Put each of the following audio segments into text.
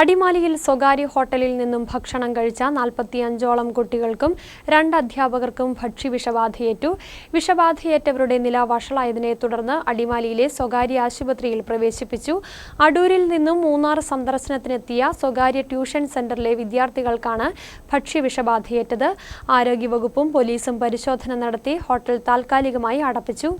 അടിമാലിയിൽ സ്വകാര്യ ഹോട്ടലിൽ നിന്നും ഭക്ഷണം കഴിച്ച നാൽപ്പത്തിയഞ്ചോളം കുട്ടികൾക്കും രണ്ട് അധ്യാപകർക്കും ഭക്ഷ്യവിഷബാധയേറ്റു. വിഷബാധയേറ്റവരുടെ നില വഷളായതിനെ തുടർന്ന് അടിമാലിയിലെ സ്വകാര്യ ആശുപത്രിയിൽ പ്രവേശിപ്പിച്ചു. അടൂരിൽ നിന്നും മൂന്നാർ സന്ദർശനത്തിനെത്തിയ സ്വകാര്യ ട്യൂഷൻ സെന്ററിലെ വിദ്യാർത്ഥികൾക്കാണ് ഭക്ഷ്യവിഷബാധയേറ്റത്. ആരോഗ്യവകുപ്പും പോലീസും പരിശോധന നടത്തി ഹോട്ടൽ താൽക്കാലികമായി അടപ്പിച്ചു.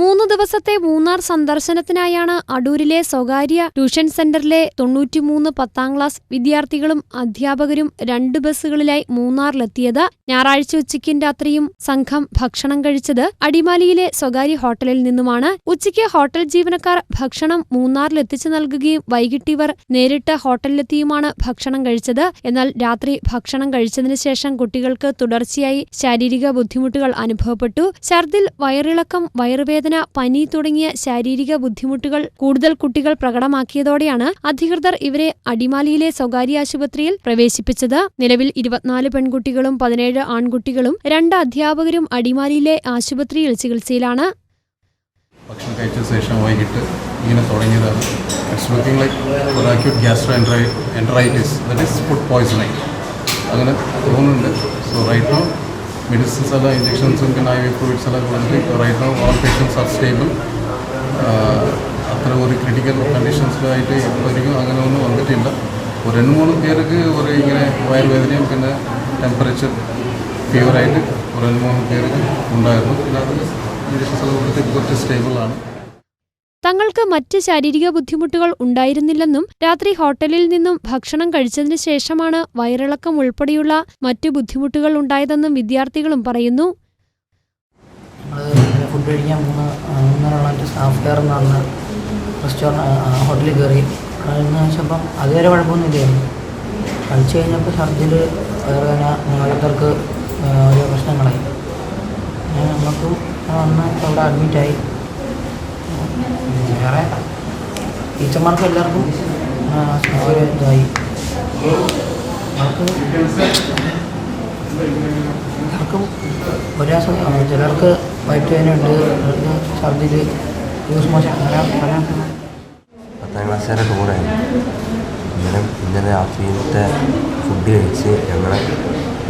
മൂന്ന് ദിവസത്തെ മൂന്നാർ സന്ദർശനത്തിനായാണ് അടൂരിലെ സ്വകാര്യ ട്യൂഷൻ സെന്ററിലെ തൊണ്ണൂറ്റിമൂന്ന് പത്താം ക്ലാസ് വിദ്യാർത്ഥികളും അധ്യാപകരും രണ്ട് ബസ്സുകളിലായി മൂന്നാറിലെത്തിയത് ഞായറാഴ്ച ഉച്ചയ്ക്കും രാത്രിയും സംഘം ഭക്ഷണം കഴിച്ചത് അടിമാലിയിലെ സ്വകാര്യ ഹോട്ടലിൽ നിന്നുമാണ്. ഉച്ചയ്ക്ക് ഹോട്ടൽ ജീവനക്കാർ ഭക്ഷണം മൂന്നാറിലെത്തിച്ചു നൽകുകയും വൈകിട്ട് ഇവർ നേരിട്ട് ഹോട്ടലിലെത്തിയുമാണ് ഭക്ഷണം കഴിച്ചത്. എന്നാൽ രാത്രി ഭക്ഷണം കഴിച്ചതിനു ശേഷം കുട്ടികൾക്ക് തുടർച്ചയായി ശാരീരിക ബുദ്ധിമുട്ടുകൾ അനുഭവപ്പെട്ടു. ഛർദിൽ വയറിളക്കം വയറുവേദന പനി തുടങ്ങിയ ശാരീരിക ബുദ്ധിമുട്ടുകൾ കൂടുതൽ കുട്ടികൾ പ്രകടമാക്കിയതോടെയാണ് അധികൃതർ ഇവരെ അടിമാലിയിലെ സ്വകാര്യ ആശുപത്രിയിൽ പ്രവേശിപ്പിച്ചത്. നിലവിൽ ഇരുപത്തിനാല് പെൺകുട്ടികളും പതിനേഴ് ആൺകുട്ടികളും രണ്ട് അധ്യാപകരും അടിമാലിയിലെ ആശുപത്രിയിൽ ചികിത്സയിലാണ്. ഭക്ഷണം കഴിച്ച ശേഷം ഇങ്ങനെ ഇസ് ഫുഡ് അങ്ങനെ തോന്നുന്നുണ്ട്. സോ റൈറ്റ് നോ മെഡിസിൻസ് അല്ല ഇഞ്ചെക്ഷൻസും പിന്നെ ഐ വി ഫ്ലൂയിഡ്സ് എല്ലാം കൊടുത്തിട്ട് right no all patients are stable അത്ര ഒരു ക്രിട്ടിക്കൽ കണ്ടീഷൻസിലായിട്ട് ഇപ്പോഴേക്കും അങ്ങനെ ഒന്നും വന്നിട്ടില്ല. ഒരു രണ്ട് മൂന്ന് പേർക്ക് ഒരു ഇങ്ങനെ വയറുവേദനയും പിന്നെ ടെമ്പറേച്ചർ ഫീവറായിട്ട് ഒരു രണ്ട് മൂന്ന് പേർക്ക് ഉണ്ടായിരുന്നു. പിന്നെ അത് എല്ലാം കൊടുത്ത് കുറച്ച് സ്റ്റേബിളാണ് തങ്ങൾക്ക് മറ്റ് ശാരീരിക ബുദ്ധിമുട്ടുകൾ ഉണ്ടായിരുന്നില്ലെന്നും രാത്രി ഹോട്ടലിൽ നിന്നും ഭക്ഷണം കഴിച്ചതിന് ശേഷമാണ് വയറിളക്കം ഉൾപ്പെടെയുള്ള മറ്റു ബുദ്ധിമുട്ടുകൾ ഉണ്ടായതെന്നും വിദ്യാർത്ഥികളും പറയുന്നു. ഫുഡ് കഴിക്കാൻ മൂന്ന് മൂന്നരയുള്ള സ്റ്റാഫ് കെയർ എന്ന് പറഞ്ഞ റെസ്റ്റോറന്റ് ഹോട്ടലിൽ കയറി എന്ന് വെച്ചപ്പം അതുവരെ കുഴപ്പമൊന്നുമില്ലായിരുന്നു. കഴിച്ചു കഴിഞ്ഞപ്പോൾ ഛർദിൽ വയറുവേദന ഓരോരുത്തർക്ക് ഓരോ പ്രശ്നങ്ങളായി. നമുക്കും വന്ന് അവിടെ അഡ്മിറ്റായി വേറെ? ടീച്ചർമാർക്കും എല്ലാവർക്കും ഒരു ഇതായി. എല്ലാവർക്കും ഒരാസം ചിലർക്ക് വയറ്റുവേദനയുണ്ട് ചിലർക്ക് ഛർദിൽ ലൂസ് മോശം അങ്ങനെ പത്താം ക്ലാസ്സുകാരെ കൂടെ. ഇന്നലെ ഇന്നലെ രാത്രിയിലത്തെ ഫുഡ് കഴിച്ച് ഞങ്ങളെ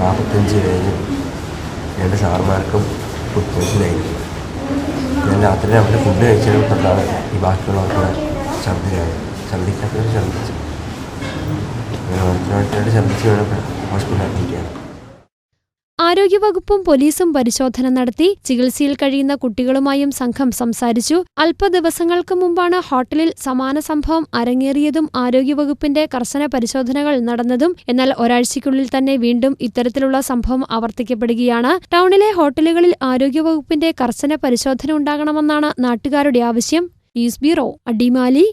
നാൽപ്പത്തഞ്ച് പേര് രണ്ട് സാർമാർക്കും ഫുഡ് പോയിസനായിരുന്നു ഞാൻ രാത്രി അവിടെ ഫുഡ് കഴിച്ചത് കൊണ്ടാണ് ഈ ബാക്കിയുള്ളവർക്കൂടെ ഛർദ്ദിലാണ് ഛർദ്ദിക്കാത്തവർ ഛർദ്ദിച്ചു. അങ്ങനെ ഓരോരുത്തരായിട്ട് ഛർദ്ദിച്ച് വേണം ഹോസ്പിറ്റലിൽ അഡ്മിറ്റ് ചെയ്യാൻ ആരോഗ്യവകുപ്പും പോലീസും പരിശോധന നടത്തി ചികിത്സയിൽ കഴിയുന്ന കുട്ടികളുമായും സംഘം സംസാരിച്ചു. അല്പ ദിവസങ്ങൾക്ക് മുമ്പാണ് ഹോട്ടലിൽ സമാന സംഭവം അരങ്ങേറിയതും ആരോഗ്യവകുപ്പിന്റെ കർശന പരിശോധനകൾ നടന്നതും എന്നാൽ ഒരാഴ്ചയ്ക്കുള്ളിൽ തന്നെ വീണ്ടും ഇത്തരത്തിലുള്ള സംഭവം ആവർത്തിക്കപ്പെടുകയാണ്. ടൗണിലെ ഹോട്ടലുകളിൽ ആരോഗ്യവകുപ്പിന്റെ കർശന പരിശോധന ഉണ്ടാകണമെന്നാണ് നാട്ടുകാരുടെ ആവശ്യം. News bureau Adimali.